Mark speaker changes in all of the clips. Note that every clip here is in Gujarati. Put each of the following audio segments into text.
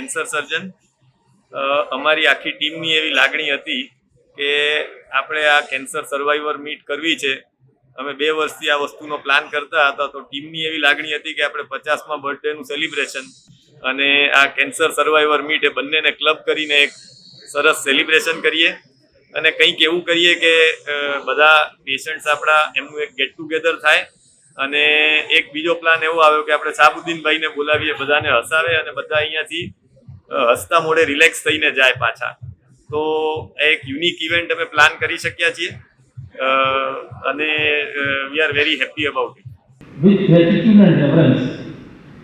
Speaker 1: કેન્સર સર્જન. અમારી આખી ટીમની એવી લાગણી હતી કે આપણે આ કેન્સર સર્વાઈવર મીટ કરવી છે. અમે બે વર્ષથી આ વસ્તુનો પ્લાન કરતા હતા, તો ટીમની એવી લાગણી હતી કે આપણે પચાસમાં બર્થડેનું સેલિબ્રેશન અને આ કેન્સર સર્વાઈવર મીટ એ બંનેને ક્લબ કરીને એક સરસ સેલિબ્રેશન કરીએ. અને કંઈક એવું કરીએ કે બધા પેશન્ટ્સ આપણા એમનું એક ગેટ ટુગેધર થાય. અને એક બીજો પ્લાન એવો આવ્યો કે આપણે સાબુદ્દીનભાઈને બોલાવીએ, બધાને હસાવે અને બધા અહીંયાથી હસતા મોઢે રિલેક્સ થઈને જાય પાછા તો એક યુનિક ઇવેન્ટ અમે પ્લાન કરી શક્યા છીએ અને we are very happy about it
Speaker 2: with gratitude and reverence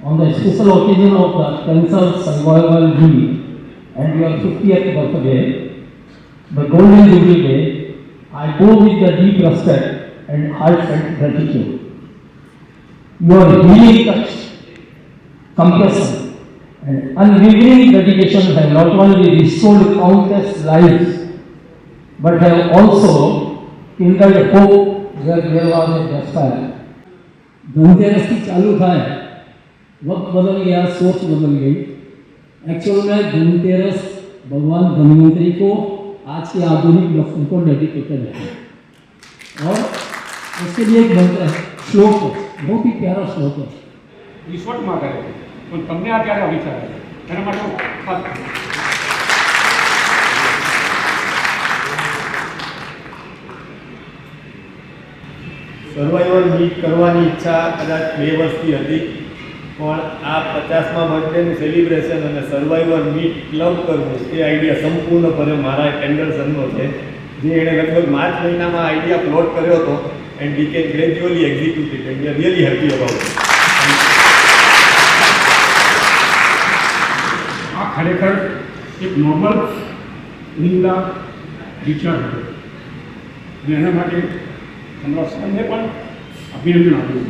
Speaker 2: on the special occasion of the Cancer Survival Day and your 50th birthday, the Golden Jubilee Day, I go with the deep respect and heartfelt gratitude. Your healing touch, compassion, And unwavering dedication have not only restored countless lives, but have also kindled hope where there was a despair. Dhanteras की चालू था वक्त बदल गया सोच बदल गई एक्चुअल में धनतेरस भगवान धनवंतरी को आज के आधुनिक वक्त को डेडिकेटेड है और उसके लिए एक मंत्र है श्लोक बहुत ही प्यारा श्लोक है
Speaker 3: ईश्वर माँ करेगा પણ તમને આ અવિચાર આવે એના માટે ખાસ
Speaker 1: સર્વાઈવલ મીટ કરવાની ઈચ્છા કદાચ બે વર્ષથી હતી, પણ આ પચાસમાં બર્થડેનું સેલિબ્રેશન અને સર્વાઈવર મીટ ક્લબ કરવું, એ આઈડિયા સંપૂર્ણપણે મારા એન્ડરસનનો છે. જે એણે લગભગ માર્ચ મહિનામાં આઈડિયા પ્લોટ કર્યો હતો and we can gradually executed and we are really happy about
Speaker 3: ખરેખર એક નોર્મલ ઉમદા વિચાર હતો. અને એના માટે તમારા સૌને પણ અભિનંદન આપ્યું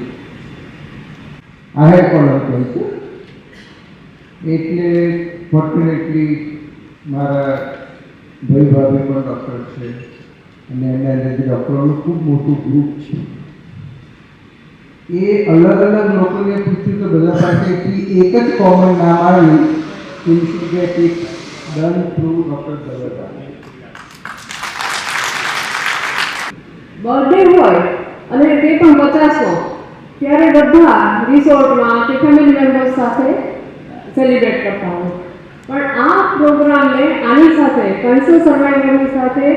Speaker 4: આહે પણ કહે છે. એટલે ફોર્ચ્યુનેટલી મારા ભાઈ ભાભી પણ ડૉક્ટર છે. અને એના લીધે ડૉક્ટરોનું ખૂબ મોટું ગ્રુપ છે. એ અલગ અલગ લોકોને પૂછ્યું તો બધા પાસેથી એક જ કોમન નામ આવ્યું.
Speaker 5: બર્થડે હોય અને તે પણ પચાસો, ત્યારે બધા રિસોર્ટમાં કે ફેમિલી મેમ્બર્સ સાથે સેલિબ્રેટ કરતા હોય. પણ આ પ્રોગ્રામને આની સાથે કેન્સર સર્વાઈવરની સાથે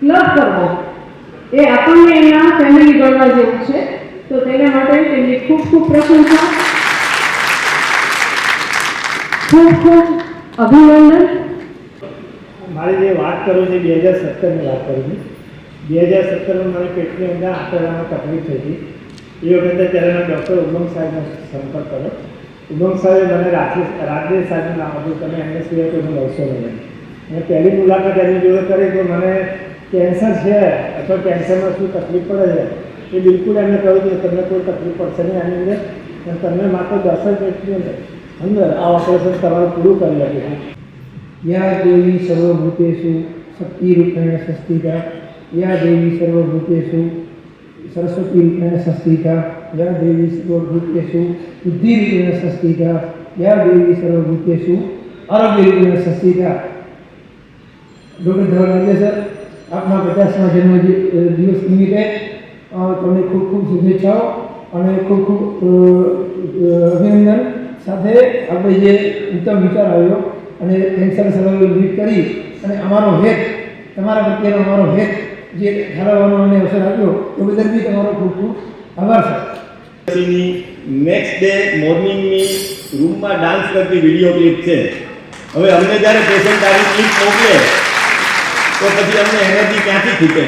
Speaker 5: ક્લબ કરવો, એ આપણને એના ફેમિલી ગણવા જેવું છે. તો તેના માટે તેમની ખૂબ ખૂબ પ્રશંસા. ખૂબ ખૂબ અભિનંદન.
Speaker 6: મારે જે વાત કરું છે બે હજાર સત્તરની વાત કરું છું. બે હજાર સત્તરમાં મારી પેટની અંદર આંતરડામાં તકલીફ થઈ હતી. એ વખતે ત્યારે મેં ડૉક્ટર ઉમંગ સાહેબનો સંપર્ક કર્યો. ઉમંગ સાહેબે મને રાજેશ રાજેશ સાહેબનું નામ આપ્યું. તમે એમને સિવાય કોઈ મળશો નહીં અને પહેલી મુલાકાત એની જોડે કરી તો મને કેન્સર છે અથવા કેન્સરમાં શું તકલીફ પડે છે. એ બિલકુલ એમને કહ્યું કે તમને કોઈ તકલીફ પડશે નહીં આની અંદર. તમને માત્ર દસ જ મિનિટની અંદર. अंदर आ ऑपरेशन करवाना शुरू कर लगे हैं।
Speaker 4: या देवी सर्वभूतेशु शक्ति रूपेण षष्टि का या देवी सर्वभूतेशु सरस्वती रूपेण षष्टि का या देवी सर्वभूतेशु बुद्धि रूपेण षष्टि का या देवी सर्वभूतेशु अरब्य रूपेण षष्टि का डॉक्टर धर्मेंद्र सर अपना पचासवा जन्म दिवस निमित्त है, और तुमने खूब खूब शुभेच्छाओं, और खूब खूब अभिनंदन। સાથે આપણે જે ઉત્તમ વિચાર આવ્યો અને કેન્સર સર્વાઈવલ લીડ કરી અને અમારો હેત, તમારા પ્રત્યેનો અમારો હેત જે ઠાલવવાનો અમને અવસર આપ્યો, એ બદલ બી તમારો ખૂબ ખૂબ આભાર સર.
Speaker 1: નેક્સ્ટ ડે મોર્નિંગની રૂમમાં ડાન્સ કરતી વીડિયો ક્લિપ છે. હવે અમને જ્યારે પેશન્ટ આવી ક્લિપ મોકલે, તો પછી અમને એનર્જી ક્યાંથી ખૂટે?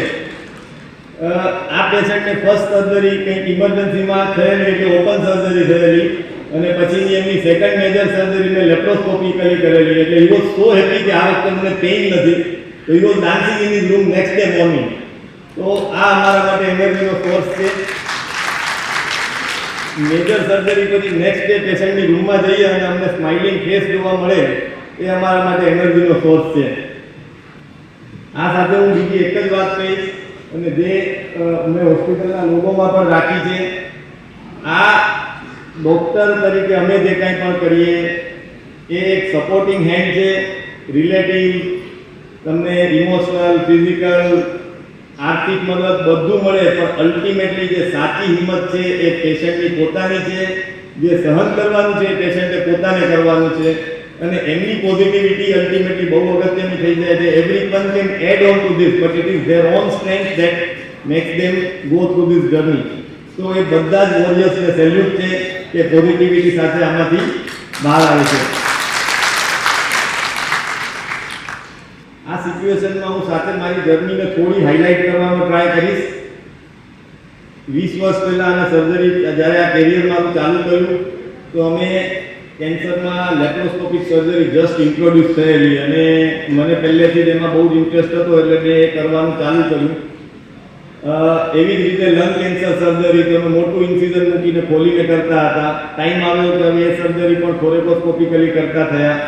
Speaker 1: આ પેશન્ટને ફર્સ્ટ સર્જરી કંઈક ઇમરજન્સીમાં થયેલી, એટલે ઓપન સર્જરી થયેલી. અને પછીની એમની સેકન્ડ મેજર સર્જરી મેં લેપ્રોસ્કોપિકલી કરેલી, એટલે હી વોઝ સો હેપી કે આ વખતે મને પેઇન નથી. તો he was dancing in is room next day morning તો આ અમારા માટે એનર્જીનો સોર્સ છે. મેજર સર્જરી પછી નેક્સ્ટ ડે પેશન્ટની રૂમમાં જઈએ અને અમને સ્માઇલિંગ ફેસ જોવા મળે, એ અમારા માટે એનર્જીનો સોર્સ છે. આ સાથે હું બીજી એક જ વાત કહીશ, અને જે મેં હોસ્પિટલના લોકોમાં પણ રાખી છે. આ ડૉક્ટર તરીકે અમે જે કાંઈ પણ કરીએ, એ એક સપોર્ટિંગ હેન્ડ છે. રિલેટિવ તમને ઇમોશનલ ફિઝિકલ આર્થિક મદદ બધું મળે, પણ અલ્ટિમેટલી જે સાચી હિંમત છે એ પેશન્ટની પોતાની છે. જે સહન કરવાનું છે એ પેશન્ટે પોતાને કરવાનું છે. અને એમની પોઝિટિવિટી અલ્ટિમેટલી બહુ અગત્યની થઈ જાય છે. Everyone can add on to this but it is there on strength that makes them go through this journey તો એ બધા જ વોરિયર્સને સેલ્યુટ છે કે પોઝિટિવિટી સાથે આમાંથી બહાર આવે છે. આ સિચ્યુએશનમાં હું સાથે મારી જર્નીને થોડી હાઇલાઇટ કરવાનો ટ્રાય કરીશ. વીસ વર્ષ પહેલાં અને સર્જરી જ્યારે આ કેરિયર મારું ચાલુ કર્યું તો અમે કેન્સરમાં લેપ્રોસ્કોપિક સર્જરી જસ્ટ ઇન્ટ્રોડ્યુસ થયેલી અને મને પહેલેથી જ એમાં બહુ જ ઇન્ટરેસ્ટ હતો એટલે મેં કરવાનું ચાલુ કર્યું. એવી જ રીતે લંગ કેન્સર સર્જરી તો અમે મોટું ઇન્સિઝન મૂકીને ખોલીને કરતા હતા. ટાઈમ આવ્યો તો એ સર્જરી પણ થોરેકોસ્કોપિકલી કરતા થયા.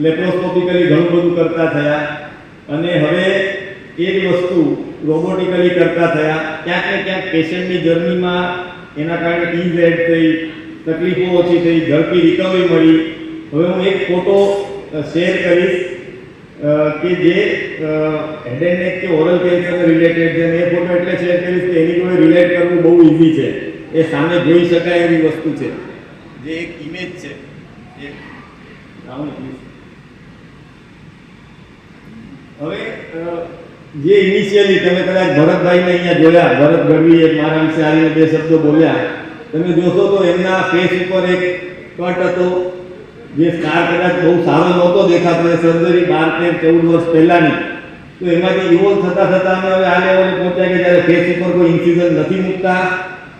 Speaker 1: લેપ્રોસ્કોપિકલી ઘણું બધું કરતા થયા. અને હવે એ જ વસ્તુ રોબોટિકલી કરતા થયા. ક્યાંક ને ક્યાંક પેશન્ટની જર્નીમાં એના કારણે ઇઝ થઈ, તકલીફો ઓછી થઈ, ઝડપી રિકવરી મળી. હવે હું એક ફોટો શેર કરીશ. કે જે હેડ એન્ડ નેક કે ઓરલ કેન્સરને રિલેટેડ છે એ ફોટો એટલે કરીશ કે એની જોડે રિલેટ કરવું બહુ ઇઝી છે. એ સામે જોઈ શકાય એવી વસ્તુ છે. જે એક ઇમેજ છે. એક હવે જે ઇનિશિયલી તમે કદાચ ભરતભાઈને અહીંયા જોયા, ભરત ગઢવીએ મારા વિશે આવીને બે શબ્દો બોલ્યા. તમે જોશો તો એમના ફેસ ઉપર એક કટ હતો. જે સ્ટાર કદાચ બહુ સારો નહોતો દેખાતો, એ સર્જરી બાર, તેર, ચૌદ વર્ષ પહેલાંની. તો એમાંથી ઇવોલ્વ થતાં થતાં અમે હવે આ લેવલે પહોંચ્યા કે જ્યારે ફેસ ઉપર કોઈ ઇન્સિઝન નથી મૂકતા.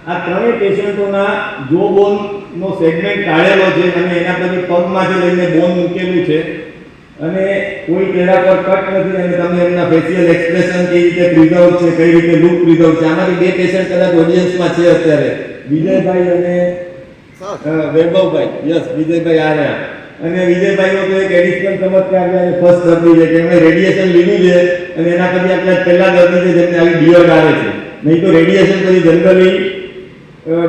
Speaker 1: આ ત્રણેય પેશન્ટોના જો બોનનો સેગમેન્ટ કાઢેલો છે અને એના પછી પગમાંથી લઈને બોન મૂકેલું છે. અને કોઈ ચહેરા પર કટ નથી અને તમે એમના ફેશિયલ એક્સપ્રેશન કેવી રીતે પ્રિઝર્વ છે, કઈ રીતે લુક પ્રિઝર્વ છે? આમાંથી બે પેશન્ટ કદાચ ઓડિયન્સમાં છે અત્યારે. વિજયભાઈ અને વૈભવભાઈ, યસ, વિજયભાઈ આ રહ્યા અને વિજયભાઈનો તો એક એડિશનલ ચમત્કાર છે ફર્સ્ટ દર્દી છે, કે એમણે રેડિયેશન લીધું છે, અને એના પછી આપણે પહેલા દર્દી છે, જેમને આવી બિયર્ડ આવે છે. નહીં તો રેડિયેશન પછી જનરલી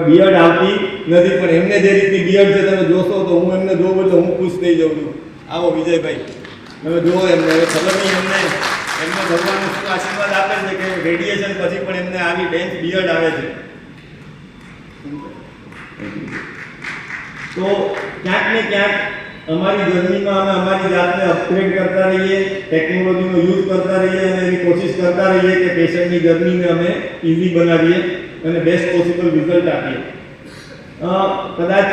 Speaker 1: બિયર્ડ આવતી નથી, પણ એમને જે રીતની બિયર્ડ છે, તમે જોશો તો હું એમને જોઉં એટલે હું ખુશ થઈ જાઉં છું. આવો વિજયભાઈ. તમે જુઓ એમને, હવે ખબર નહીં એમને એમને ભગવાન શું આશીર્વાદ આપે છે કે રેડિયેશન પછી પણ એમને આવી ડેન્સ બિયર્ડ આવે છે. તો ક્યાંક ને ક્યાંક અમારી જર્નીમાં અમે અમારી જાતને અપગ્રેડ કરતા રહીએ ટેકનોલોજીનો યુઝ કરતા રહીએ અને એની કોશિશ કરતા રહીએ કે પેશન્ટની જર્નીને અમે ઇઝી બનાવીએ અને બેસ્ટ પોસિબલ રિઝલ્ટ આપીએ. કદાચ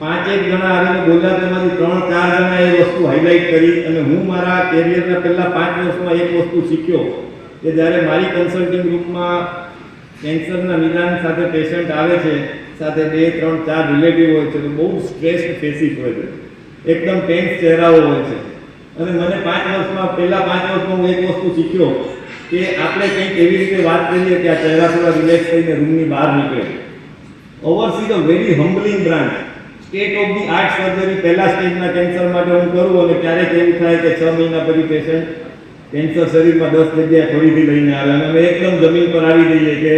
Speaker 1: પાંચ એક જણા આવીને બોલ્યા તેમાંથી ત્રણ ચાર જણા એ વસ્તુ હાઇલાઇટ કરી અને હું મારા કેરિયરના પહેલાં પાંચ વર્ષમાં એક વસ્તુ શીખ્યો કે જ્યારે મારી કન્સલ્ટિંગ ગ્રુપમાં કેન્સરના નિદાન સાથે પેશન્ટ આવે છે સાથે બે, ત્રણ, ચાર રિલેટિવ હોય છે તો બહુ સ્ટ્રેસ ફેસિક હોય છે. એકદમ ટેન્સ ચહેરાઓ હોય છે. અને મને પાંચ વર્ષમાં, પહેલા પાંચ વર્ષમાં હું એક વસ્તુ શીખ્યો કે આપણે કંઈક એવી રીતે વાત કરીએ કે આ ચહેરા થોડા રિલેક્સ થઈને રૂમની બહાર નીકળે. Ours is a very humbling branch state of the art surgery પહેલા સ્ટેજના કેન્સર માટે હું કરું અને ક્યારેક એવું થાય કે છ મહિના પછી પેશન્ટ કેન્સર શરીરમાં દસ જગ્યાએ ફરીથી લઈને આવે. અને અમે એકદમ જમીન પર આવી જઈએ કે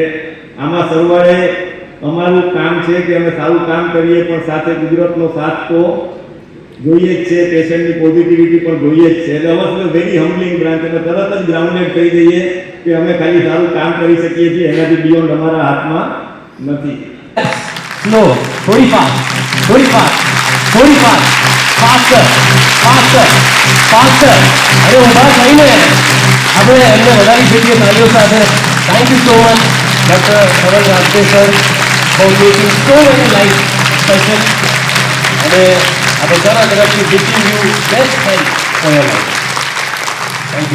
Speaker 1: આમાં સરવાળે અમારું કામ છે કે અમે સારું કામ કરીએ, પણ સાથે કુદરતનો સાથ તો જોઈએ જ છે, પેશન્ટની પોઝિટિવિટી પણ જોઈએ જ છે. એટલે અવશ્ય વેરી હમ્બલિંગ બ્રાન્ચ અમે તરત જ ગ્રાઉન્ડેડ થઈ જઈએ કે અમે ખાલી સારું કામ કરી શકીએ છીએ, એનાથી બિયોન્ડ અમારા હાથમાં નથી.
Speaker 2: સ્લો થોડી ફાસ્ટ થોડી ફાસ્ટ થોડી ફાસ્ટ ફાસ્ટર ફાસ્ટર ફાસ્ટર અરે ઊભા થઈને આપણે એમને વધારી શકીએ તાલીઓ સાથે. Thank you so much doctor Saral Rajde sir many life session અને આપણે ઘણા તરફથી wishing you best thank you